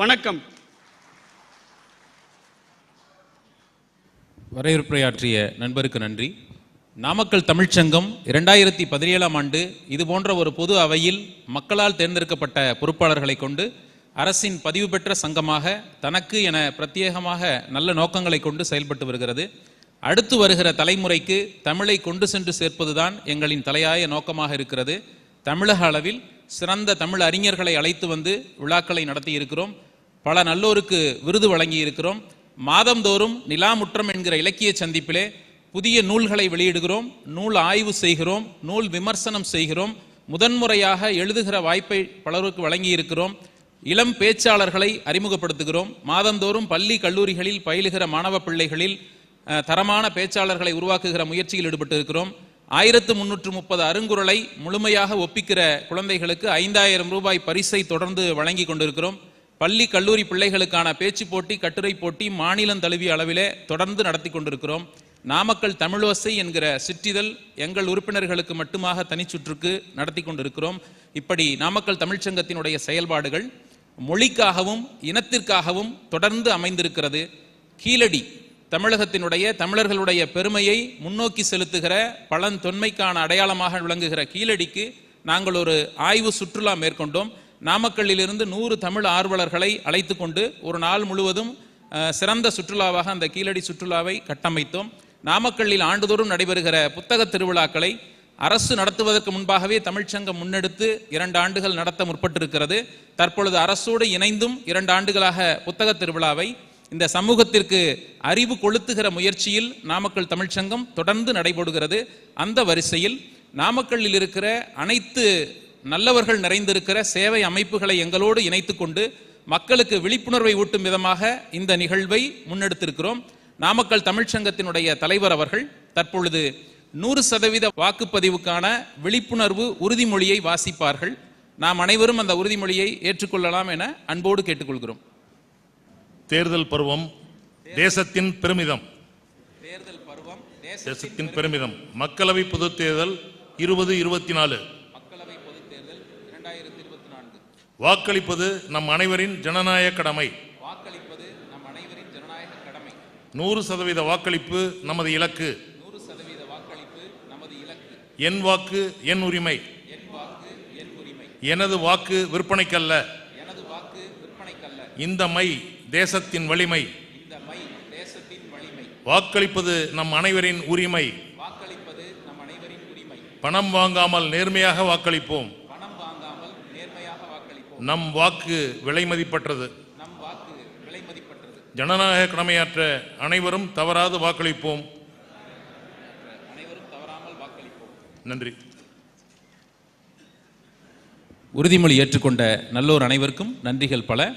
வணக்கம். வரவேற்புரையாற்றிய நண்பருக்கு நன்றி. நாமக்கல் தமிழ்ச்சங்கம் இரண்டாயிரத்தி பதினேழாம் ஆண்டு இது போன்ற ஒரு பொது அவையில் மக்களால் தேர்ந்தெடுக்கப்பட்ட பொறுப்பாளர்களை கொண்டு அரசின் பதிவு பெற்ற சங்கமாக தனக்கு என பிரத்யேகமாக நல்ல நோக்கங்களை கொண்டு செயல்பட்டு வருகிறது. அடுத்து வருகிற தலைமுறைக்கு தமிழை கொண்டு சென்று சேர்ப்பதுதான் எங்களின் தலையாய நோக்கமாக இருக்கிறது. தமிழக அளவில் சிறந்த தமிழ் அறிஞர்களை அழைத்து வந்து விழாக்களை நடத்தி இருக்கிறோம் பல நல்லோருக்கு விருது வழங்கி இருக்கிறோம் மாதந்தோறும் நிலாமுற்றம் என்கிற இலக்கிய சந்திப்பிலே புதிய நூல்களை வெளியிடுகிறோம். நூல் ஆய்வு செய்கிறோம். நூல் விமர்சனம் செய்கிறோம். முதன்முறையாக எழுதுகிற வாய்ப்பை பலருக்கு வழங்கி இருக்கிறோம் இளம் பேச்சாளர்களை அறிமுகப்படுத்துகிறோம். மாதந்தோறும் பள்ளி கல்லூரிகளில் பயிலுகிற மாணவ பிள்ளைகளில் தரமான பேச்சாளர்களை உருவாக்குகிற முயற்சியில் ஈடுபட்டு இருக்கிறோம் ஆயிரத்து முன்னூற்று முப்பது அருங்குறளை முழுமையாக ஒப்பிக்கிற குழந்தைகளுக்கு ஐந்தாயிரம் ரூபாய் பரிசை தொடர்ந்து வழங்கி கொண்டிருக்கிறோம். பள்ளி கல்லூரி பிள்ளைகளுக்கான பேச்சு போட்டி கட்டுரை போட்டி மாநிலம் தழுவிய அளவிலே தொடர்ந்து நடத்தி கொண்டிருக்கிறோம். நாமக்கல் தமிழோசை என்கிற சிற்றிதழ் எங்கள் உறுப்பினர்களுக்கு மட்டுமாக தனிச்சுற்றுக்கு நடத்தி கொண்டிருக்கிறோம். இப்படி நாமக்கல் தமிழ்ச்சங்கத்தினுடைய செயல்பாடுகள் மொழிக்காகவும் இனத்திற்காகவும் தொடர்ந்து அமைந்திருக்கிறது. கீழடி தமிழகத்தினுடைய தமிழர்களுடைய பெருமையை முன்னோக்கி செலுத்துகிற பழந்தொன்மைக்கான அடையாளமாக விளங்குகிற கீழடிக்கு நாங்கள் ஒரு ஆய்வு சுற்றுலா மேற்கொண்டோம். நாமக்கல்லிலிருந்து நூறு தமிழ் ஆர்வலர்களை அழைத்து கொண்டு ஒரு நாள் முழுவதும் சிறந்த சுற்றுலாவாக அந்த கீழடி சுற்றுலாவை கட்டமைத்தோம். நாமக்கல்லில் ஆண்டுதோறும் நடைபெறுகிற புத்தக திருவிழாக்களை அரசு நடத்துவதற்கு முன்பாகவே தமிழ்ச்சங்கம் முன்னெடுத்து இரண்டு ஆண்டுகள் நடத்த முற்பட்டிருக்கிறது. தற்பொழுது அரசோடு இணைந்தும் இரண்டு ஆண்டுகளாக புத்தக திருவிழாவை இந்த சமூகத்திற்கு அறிவு கொளுத்துகிற முயற்சியில் நாமக்கல் தமிழ்ச்சங்கம் தொடர்ந்து நடைபெறுகிறது. அந்த வரிசையில் நாமக்கல்லில் இருக்கிற அனைத்து நல்லவர்கள் நிறைந்திருக்கிற சேவை அமைப்புகளை எங்களோடு இணைத்து கொண்டு மக்களுக்கு விழிப்புணர்வை ஊட்டும் விதமாக இந்த நிகழ்வை முன்னெடுத்திருக்கிறோம். நாமக்கல் தமிழ்ச்சங்கத்தினுடைய தலைவர் அவர்கள் தற்பொழுது நூறு சதவீத வாக்குப்பதிவுக்கான விழிப்புணர்வு உறுதிமொழியை வாசிப்பார்கள். நாம் அனைவரும் அந்த உறுதிமொழியை ஏற்றுக்கொள்ளலாம் என அன்போடு கேட்டுக்கொள்கிறோம். தேர்தல் பருவம் தேசத்தின் பெருமிதம். தேர்தல் பருவம் தேசத்தின் பெருமிதம். மக்களவை பொதுத் தேர்தல் இருபது இருபத்தி நாலு மக்களவை பொதுத் தேர்தல் இரண்டாயிரத்தி இருபத்தி நான்கு வாக்களிப்பது நம் அனைவரின் ஜனநாயக கடமை. வாக்களிப்பது நம் அனைவரின் ஜனநாயக கடமை. நூறு சதவீத வாக்களிப்பு நமது இலக்கு. நூறு சதவீத வாக்களிப்பு நமது இலக்கு. என் வாக்கு என் உரிமை. என் வாக்கு என் உரிமை. எனது வாக்கு விற்பனைக்கல்ல எனது வாக்கு விற்பனைக்கல்ல. இந்த மை தேசத்தின் வலிமை. வாக்களிப்பது நம் அனைவரின் உரிமை. பணம் வாங்காமல் நேர்மையாக வாக்களிப்போம். நம் வாக்கு விலை மதிப்பற்றது. ஜனநாயக கடமையாற்ற அனைவரும் தவறாது வாக்களிப்போம். நன்றி. உறுதிமொழி ஏற்றுக்கொண்ட நல்லோர் அனைவருக்கும் நன்றிகள் பல.